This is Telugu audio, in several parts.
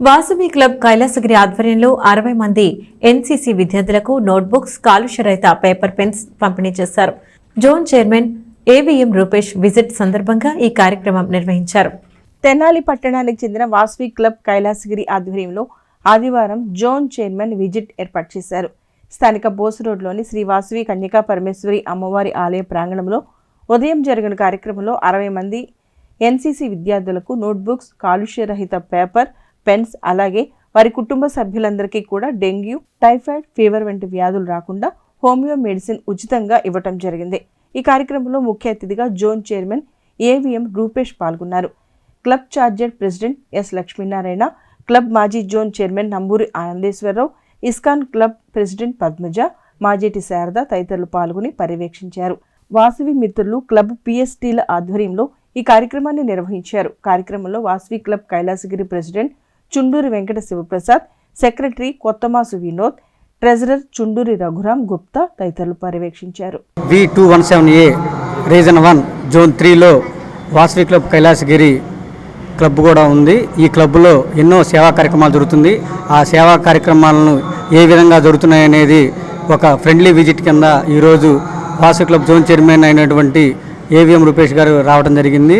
వాసవి క్లబ్ కైలాసగిరి ఆధ్వర్యంలో అరవై మంది ఎన్సీసీ విద్యార్థులకు నోట్బుక్స్ కాలుష్యరహిత పేపర్ పెన్స్ పంపిణీ చేశారు. Zone chairman AVM Rupesh visit సందర్భంగా ఈ కార్యక్రమం నిర్వహించారు. తెనాలి పట్టణానికి చెందిన వాసవి క్లబ్ కైలాసగిరి ఆధ్వర్యంలో ఆదివారం జోన్ చైర్మన్ విజిట్ ఏర్పాటు చేశారు. స్థానిక బోసు రోడ్లోని శ్రీ వాసవి కన్యకా పరమేశ్వరి అమ్మవారి ఆలయ ప్రాంగణంలో ఉదయం జరిగిన కార్యక్రమంలో అరవై మంది ఎన్సీసీ విద్యార్థులకు నోట్బుక్స్ కాలుష్యరహిత పేపర్ పెన్స్ అలాగే వారి కుటుంబ సభ్యులందరికీ కూడా డెంగ్యూ టైఫాయిడ్ ఫీవర్ వంటి వ్యాధులు రాకుండా హోమియో మెడిసిన్ ఉచితంగా ఇవ్వటం జరిగింది. ఈ కార్యక్రమంలో ముఖ్య అతిథిగా జోన్ చైర్మన్ ఏవిఎం రూపేష్ పాల్గొన్నారు. Club charger president S Lakshminarayana club మాజీ zone chairman Namburi Anandeswararao ISKCON club president Padmaja Majeti Sarada తదితరులు పాల్గొని పర్యవేక్షించారు. వాసవి మిత్రులు క్లబ్ పిఎస్టీల ఆధ్వర్యంలో ఈ కార్యక్రమాన్ని నిర్వహించారు. కార్యక్రమంలో Vasavi club Kailasagiri president Chunduri Venkata Sivaprasad secretary Kothamasu Vinod treasurer Chunduri Raghuram Gupta తదితరులు పర్యవేక్షించారు. V two one seven A region one zone త్రీలో వాసవి క్లబ్ కైలాసగిరి క్లబ్ కూడా ఉంది. ఈ క్లబ్లో ఎన్నో సేవా కార్యక్రమాలు జరుగుతుంది. ఆ సేవా కార్యక్రమాలను ఏ విధంగా జరుగుతున్నాయనేది ఒక ఫ్రెండ్లీ విజిట్ కింద ఈరోజు వాసవి క్లబ్ జోన్ చైర్మన్ అయినటువంటి ఏవిఎం రూపేష్ గారు రావడం జరిగింది.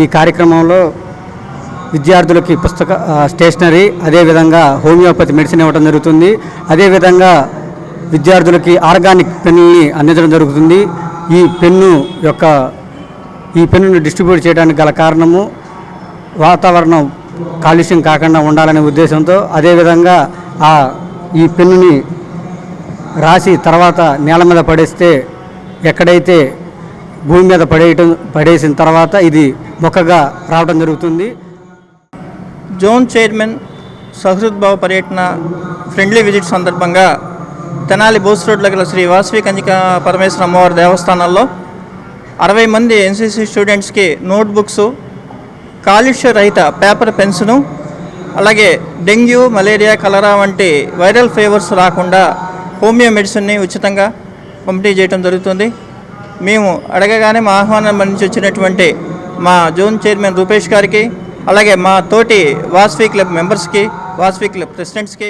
ఈ కార్యక్రమంలో విద్యార్థులకి పుస్తక స్టేషనరీ అదేవిధంగా హోమియోపతి మెడిసిన్ ఇవ్వడం జరుగుతుంది. అదేవిధంగా విద్యార్థులకి ఆర్గానిక్ పెన్నుల్ని అందించడం జరుగుతుంది. ఈ పెన్ను యొక్క ఈ పెన్నును డిస్ట్రిబ్యూట్ చేయడానికి గల కారణము వాతావరణం కాలుష్యం కాకుండా ఉండాలనే ఉద్దేశంతో అదేవిధంగా ఆ ఈ పెన్నుని రాసి తర్వాత నేల మీద పడేస్తే ఎక్కడైతే భూమి మీద పడేయటం పడేసిన తర్వాత ఇది మొక్కగా రావడం జరుగుతుంది. జోన్ చైర్మన్ సహృద్భావ పర్యటన ఫ్రెండ్లీ విజిట్ సందర్భంగా తెనాలి బోస్ రోడ్లో గల శ్రీ వాసవి కంజిక పరమేశ్వర అమ్మవారి దేవస్థానంలో అరవై మంది ఎన్సీసీ స్టూడెంట్స్కి నోట్బుక్స్ కాలుష్య రహిత పేపర్ పెన్స్ను అలాగే డెంగ్యూ మలేరియా కలరా వంటి వైరల్ ఫీవర్స్ రాకుండా హోమియో మెడిసిన్ని ఉచితంగా పంపిణీ చేయడం జరుగుతుంది. మేము అడగగానే మా ఆహ్వానం నుంచి వచ్చినటువంటి మా జోన్ చైర్మన్ రూపేష్ గారికి అలాగే మా తోటి వాస్వి క్లబ్ మెంబర్స్కి వాస్వి క్లబ్ ప్రెసిడెంట్స్కి